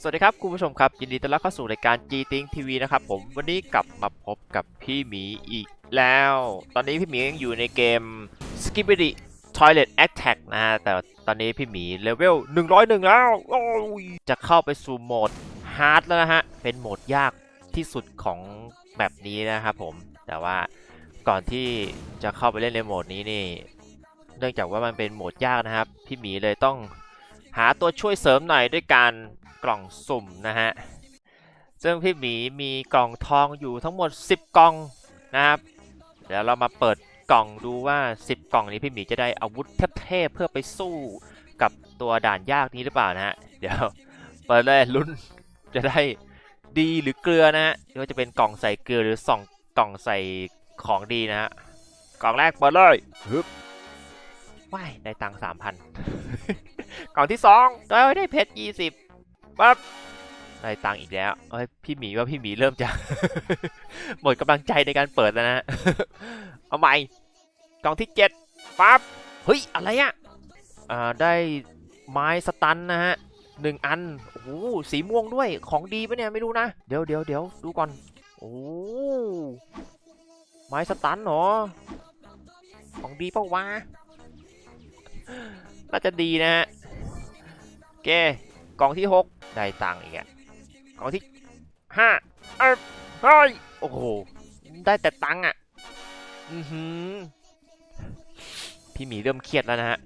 สวัสดีครับคุณผู้ชมครับ ยินดีต้อนรับเข้าสู่รายการ G t i n g TV นะครับผมวันนี้กลับมาพบกับพี่หมีอีกแล้ว ตอนนี้พี่หมียังอยู่ในเกม Skibidi Toilet Attack นะฮะแต่ตอนนี้พี่หมีเลเวล 101 แล้วโอ้ยจะเข้าไปสู่โหมด Hard แล้วนะฮะ เป็นโหมดยากที่สุดของแบบนี้นะครับผม แต่ว่าก่อนที่จะเข้าไปเล่นในโหมดนี้นี่ เนื่องจากว่ามันเป็นโหมดยากนะครับ พี่หมีเลยต้องหาตัวช่วยเสริมหน่อยด้วยการ กล่องสุ่มนะฮะ ซึ่งพี่หมีมีกล่องทองอยู่ทั้งหมด 10 กล่องนะครับเดี๋ยวเรามาเปิดกล่องดูว่า 10 กล่องนี้พี่หมีจะได้อาวุธเทพๆเพื่อไปสู้กับตัวด่านยากนี้หรือเปล่านะฮะ เดี๋ยวเปิดเลยลุ้นจะได้ดีหรือเกลือนะฮะว่าจะเป็นกล่องใส่เกลือหรือส่องกล่องใส่ของดีนะฮะ กล่องแรกเปิดเลยฮึบว้ายได้ตังค์สามพันกล่องที่สองได้ได้เพชรยี่สิบ ปั๊บได้ตังอีกแล้วเอ้ยพี่หมีว่าพี่หมีเริ่มจะ หมดกำลังใจในการเปิดแล้วนะ เอาใหม่กล่องที่เจ็ดปั๊บเฮ้ย อะไรอะอ่าได้ไม้สตันนะฮะหนึ่งอัน โอ้โหสีม่วงด้วยของดีปะเนี่ยไม่รู้นะ เดี๋ยวเดี๋ยวเดี๋ยวดูก่อน โอ้ไม้สตันเหรอ ของดีปะวะน่าจะดีนะฮะ โอเค กล่องที่ 6 ได้ตังค์อีกอะกล่องที่5เอ้ยเฮ้ยโอ้โห ได้แต่ตังค์อะอือหือ พี่หมีเริ่มเครียดแล้วนะฮะ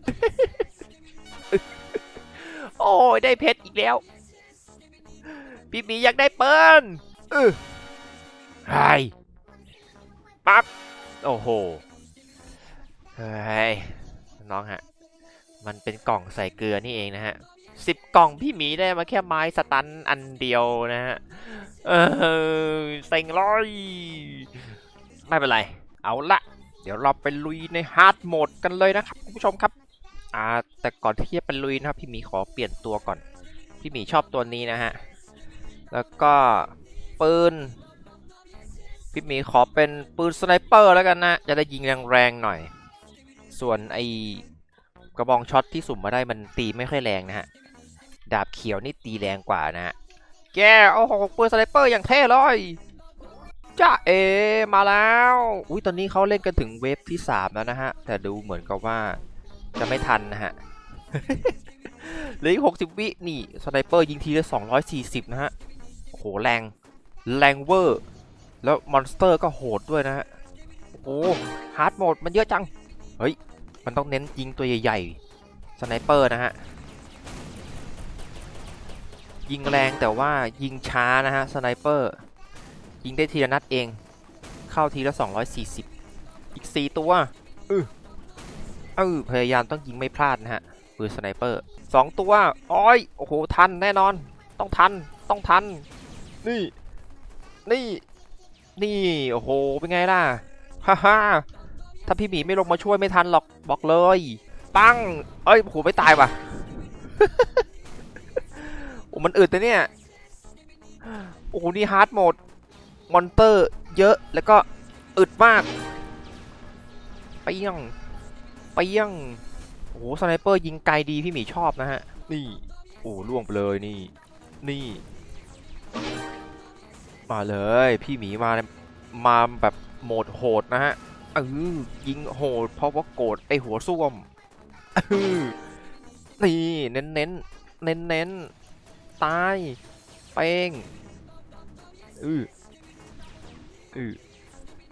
โอ้ย ได้เพชรอีกแล้ว พี่หมีอยากได้เปิ้ลเออไฮปั๊บ โอ้โห เฮ้ย น้องฮะ มันเป็นกล่องใส่เกลือนี่เองนะฮะ สิบกล่องพี่หมีได้มาแค่ไม้สตันอันเดียวนะฮะ เออเซ็งร้อย ไม่เป็นไร เอาละ เดี๋ยวเราไปลุยในฮาร์ดโหมดกันเลยนะครับคุณผู้ชมครับ อ่า แต่ก่อนที่จะไปลุยนะครับ พี่หมีขอเปลี่ยนตัวก่อน พี่หมีชอบตัวนี้นะฮะ แล้วก็ปืน พี่หมีขอเป็นปืนสไนเปอร์แล้วกันนะ จะได้ยิงแรงๆหน่อย ส่วนไอกระบองช็อตที่สุ่มมาได้มันตีไม่ค่อยแรงนะฮะ ดาบเขียวนี่ตีแรงกว่านะแกโอ้โหปืนสไนเปอร์อย่างเท่เลยจ้าเอมาแล้ว อุ้ยตอนนี้เขาเล่นกันถึงเวฟที่ 3 แล้วนะฮะ แต่ดูเหมือนกับว่าจะไม่ทันนะฮะเหลืออีก60วิ นี่สไนเปอร์ยิงทีละ240นะฮะโอ้โหแรง แรงเวอร์ แล้วมอนสเตอร์ก็โหดด้วยนะฮะ โอ้ฮาร์ดโหมดมันเยอะจัง เฮ้ย มันต้องเน้นยิงตัวใหญ่ๆ สไนเปอร์นะฮะ ยิงแรงแต่ว่ายิงช้านะฮะสไนเปอร์ยิงได้ทีละนัดเอง เข้าทีละ 240 อีก 4 ตัวเออเออพยายามต้องยิงไม่พลาดนะฮะปืนสไนเปอร์2ตัวอ้อยโอ้โหทันแน่นอน ต้องทันต้องทัน นี่ นี่ นี่โอ้โหเป็นไงล่ะฮ่าฮ่าถ้าพี่หมีไม่ลงมาช่วยไม่ทันหรอกบอกเลย ปังเอ้ยโอ้โหไม่ตายว่ะ มันอึดนะเนี่ย โอ้โห นี่ฮาร์ดโหมด มอนเตอร์เยอะแล้วก็อึดมากเปี้ยงเปี้ยงโอ้โห สไนเปอร์ยิงไกลดีพี่หมีชอบนะฮะ นี่ โอ้ล่วงไปเลยนี่ นี่ มาเลย พี่หมีมา มาแบบโหมดโหดนะฮะเออยิงโหดเพราะว่าโกรธไอหัวส้วมเออนี่ เน้นเน้นเน้นเน้น ตายเป้งอืออือ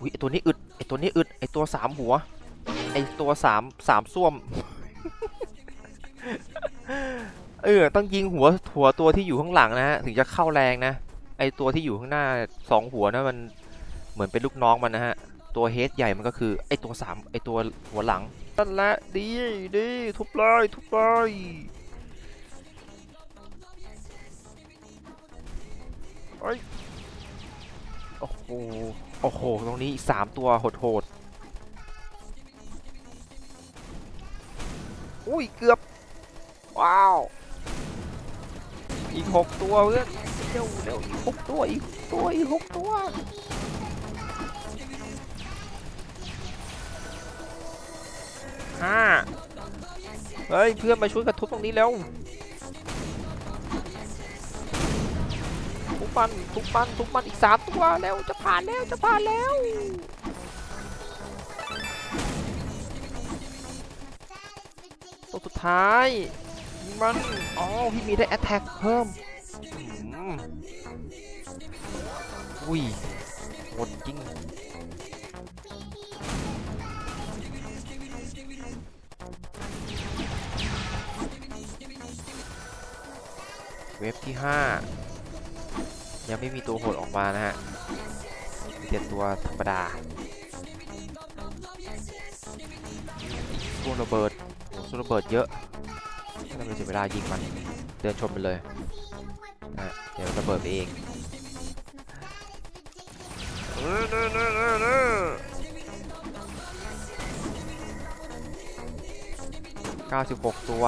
อุ้ยไอตัวนี้อึดไอตัวนี้อึดไอตัวสามหัวไอตัวสามสามส้วมเออต้องยิงหัวหัวตัวที่อยู่ข้างหลังนะฮะถึงจะเข้าแรงนะไอตัวที่อยู่ข้างหน้าสองหัวนะมันเหมือนเป็นลูกน้องมันนะฮะตัวเฮดใหญ่มันก็คือไอตัวสามไอตัวหัวหลังนั่นแหละดีดีทุบเลยทุบเลย เอ้ยโอ้โหโอ้โห ตรงนี้อีกสามตัวโหดโหดอุ้ย เกือบ ว้าว อีกหกตัวเพื่อนเร็วเร็วอีกหกตัวอีกหกตัวอีกหกตัวห้าเฮ้ย เพื่อนมาช่วยกระทุบตรงนี้แล้ว มัน ทุบมัน ทุบมันอีกสามตัวแล้วจะผ่านแล้วจะผ่านแล้ว ตัวสุดท้ายมัน อ๋อ พี่มีได้แอตแทกเพิ่มอุ้ยโหดจริงเว็บที่ 5 ยังไม่มีตัวโหดออกมานะฮะมีแต่ตัวธรรมดาพวกระเบิดโอ้โหสู้ระเบิดเยอะไม่ต้องไปเสียเวลายิงมัน เดินชนไปเลยนะเดี๋ยวระเบิดไปเองเออเนอะเนอะเนอะเนอะ96ตัว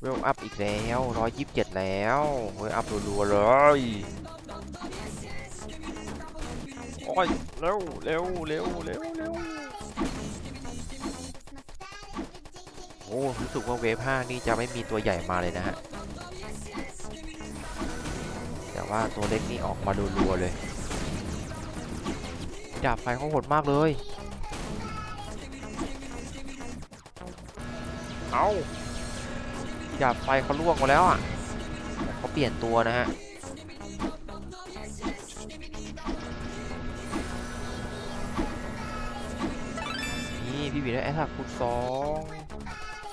เวลอัพอีกแล้ว127แล้วเฮ้ยอัพรัวๆเลยโอ้ยเร็วเร็วเร็วเร็วเร็วโอ้รู้สึกว่าเวฟ5นี่จะไม่มีตัวใหญ่มาเลยนะฮะ แต่ว่าตัวเล็กนี่ออกมารัวๆเลยดาบไฟเขาโหดมากเลย เอา ดาบไฟเขาล่วงมาแล้วอะเขาเปลี่ยนตัวนะฮะนี่พี่บีได้แอตแทกคูณสอง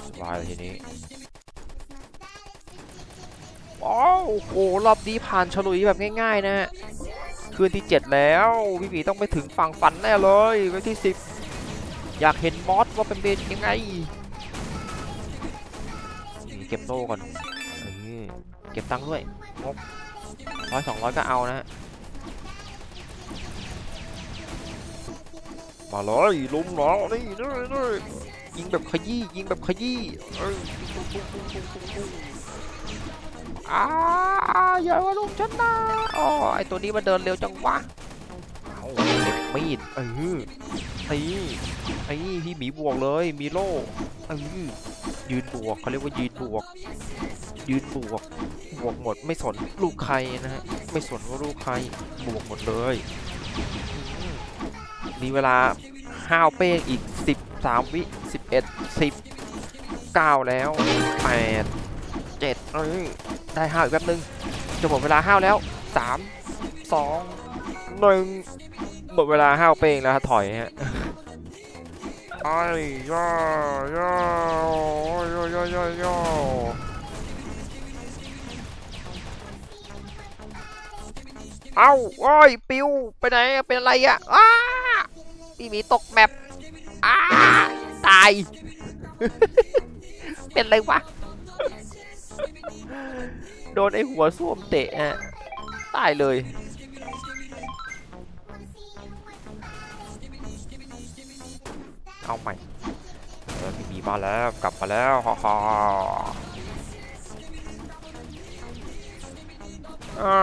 สบายเลยทีนี้ว้าวโอ้โหรอบนี้ผ่านฉลุยแบบง่ายๆ นะฮะคืนที่ 7 แล้วพี่บีต้องไปถึงฝั่งฝันแน่เลยไว้ที่ 10 อยากเห็นมอสว่าเป็นเป็นยังไง เก็บโล่ก่อนเออเก็บตังค์ด้วยงกร้อยสองร้อยก็เอานะฮะมาเลยลุมเหรอนี่นี่นี่ยิงแบบขยี้ยิงแบบขยี้เอ้ยปุ้งปุ้งปุ้งปุ้งปุ้งปุ้งอ้าอย่ามาลุมฉันนะอ๋อไอตัวนี้มันเดินเร็วจังวะเอาเก็บมีดเออไอ้ไอ้พี่หมีบวกเลยมีโล่เออ ยืนบวกเขาเรียกว่ายืนบวก ยืนบวกบวกหมดไม่สนลูกใครนะฮะไม่สนว่าลูกใครบวกหมดเลย มีเวลาห้าวเป้งอีก 13 วิ 11 10 9 แล้ว 8 7เอ้ยได้ห้าวอีกแป๊บนึงจะหมดเวลาห้าวแล้ว 3 2 1หมดเวลาห้าวเป้งแล้วถอยฮะ ไอ้ย่าย่าย่าย่าย่าย่าเอ้าโอ้ยปิวไปไหนเป็นอะไรอะอ้าพี่หมีตกแมปอ้าตาย เป็นอะไรวะ โดนไอหัวส้วมเตะอะตายเลย เอาใหม่เออพี่หมีมาแล้วกลับมาแล้วฮ่าฮ่าอ่า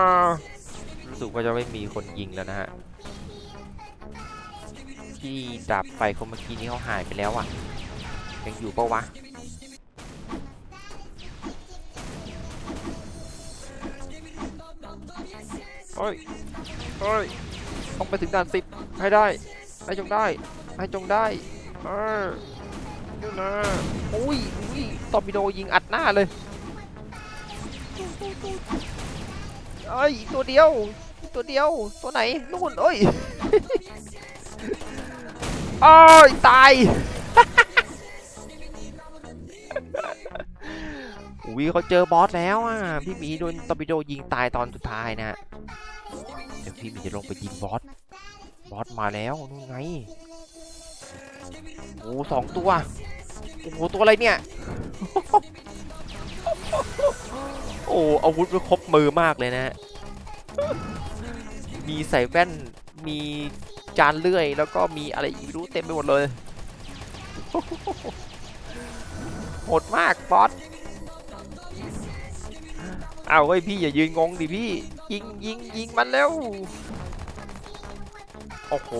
รู้สึกว่าจะไม่มีคนยิงแล้วนะฮะที่ดาบไฟคนเมื่อกี้นี้เขาหายไปแล้วอะ ยังอยู่ปะวะเฮ้ยเฮ้ยต้องไปถึงด่านสิบให้ได้ ให้จงได้ ให้จงได้ เออนี่นะอุ้ยอุ้ยตอร์ปิโดยิงอัดหน้าเลยเอ้ยตัวเดียว ตัวเดียว ตัวไหนนู่นเอ้ยโอ้ยตายอุ้ยเขาเจอบอสแล้วอะ พี่มีโดนตอร์ปิโดยิงตายตอนสุดท้ายนะ เดี๋ยวพี่มีจะลงไปยิงบอส บอสมาแล้วนู่นไง โอ้สองตัว โอ้โห ตัวอะไรเนี่ย โอ้อาวุธมันครบมือมากเลยนะ มีใส่แว่น มีจานเลื่อย แล้วก็มีอะไรอีกไม่รู้เต็มไปหมดเลย โหดมากบอสอ้าวเฮ้ยพี่อย่ายืนงงดิพี่ ยิงยิงยิงมันแล้ว โอ้โห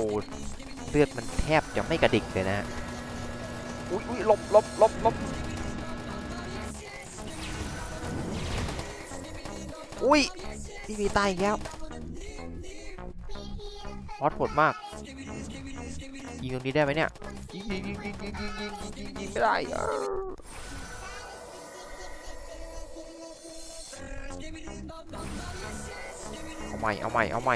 เลือดมันแทบจะไม่กระดิกเลยนะ อุ้ยอุ้ยหลบหลบหลบหลบอุ้ยพี่มีตายอีกแล้วฮอตโหดมาก ยิงตรงนี้ได้ไหมเนี่ย ยิงยิงยิงยิงยิงยิงยิงยิงยิงยิงไม่ได้เอาใหม่ เอาใหม่ เอาใหม่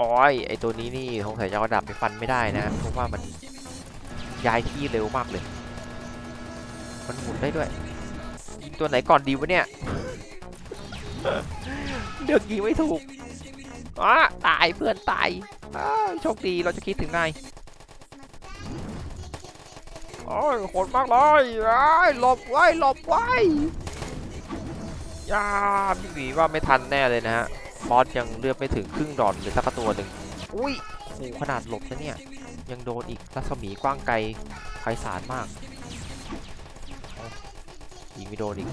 อ้ยไอตัวนี้นี่สงสัยจะเอาดับไปฟันไม่ได้นะ เพราะว่ามันย้ายที่เร็วมากเลย มันหมุนได้ด้วย ยิงตัวไหนก่อนดีวะเนี่ยเลือกยิงไม่ถูกอ้าตายเพื่อนตายอ้าโชคดีเราจะคิดถึงนายโอ้ยโหดมากเลยอ้หลบไว้หลบไว้ย่าพี่หมีว่าไม่ทันแน่เลยนะฮะ บอสยังเลือกไม่ถึงครึ่งดอนเลยสักตัวหนึ่งอุ้ยโหขนาดหลบนะเนี่ย ยังโดนอีกรัศมีกว้างไกลไพศาลมากเอายิงไม่โดนอีก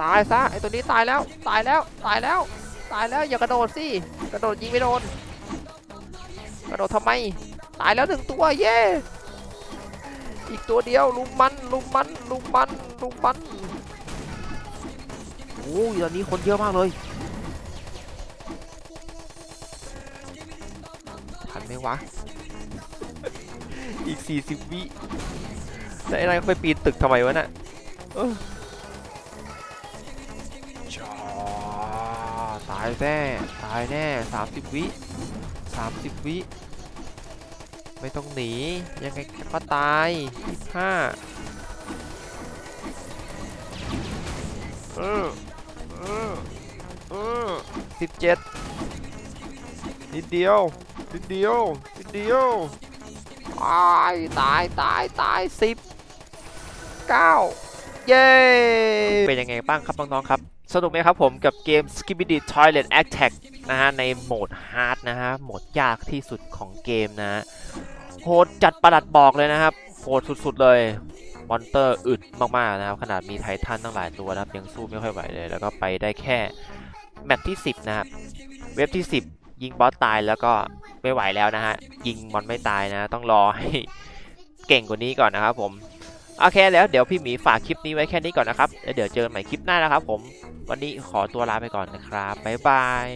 ตายซะไอตัวนี้ตายแล้วตายแล้วตายแล้ว ตายแล้วอย่ากระโดดสิกระโดดยิงไม่โดน กระโดดทำไม ตายแล้วหนึ่งตัวเย่อีกตัวเดียวลุมมันลุมมันลุมมันลุมมันโอ้ยตอนนี้คนเยอะมากเลย วะ อีก 40 วิแล้วไอ้นายไปปีนตึกทำไมวะน่ะจอตายแน่ ตายแน่สามสิบวิสามสิบวิ ไม่ต้องหนี ยังไงก็ตายยี่ห้าเออเออเออสิบเจ็ดนิดเดียว นิดเดียวนิดเดียวตายตายตายตายสิบเก้าเย้ เป็นยังไงบ้างครับน้องๆครับ สนุกไหมครับผมกับเกม Skibidi Toilet Attack นะฮะ ในโหมด Hard นะฮะ โหมดยากที่สุดของเกมนะฮะโหดจัดประหลัดบอกเลยนะครับ โหดสุดๆเลยมอนเตอร์อึดมากๆนะครับ ขนาดมีไททันตั้งหลายตัวนะครับ ยังสู้ไม่ค่อยไหวเลย แล้วก็ไปได้แค่ แมปที่ 10 นะครับ เว็บที่ 10 ยิงบอสตายแล้วก็ไม่ไหวแล้วนะฮะ ยิงมอนไม่ตายนะ ต้องรอให้เก่งกว่านี้ก่อนนะครับผม โอเคแล้วเดี๋ยวพี่หมีฝากคลิปนี้ไว้แค่นี้ก่อนนะครับแล้วเดี๋ยวเจอกันใหม่คลิปหน้านะครับผม วันนี้ขอตัวลาไปก่อนนะครับ บ๊ายบาย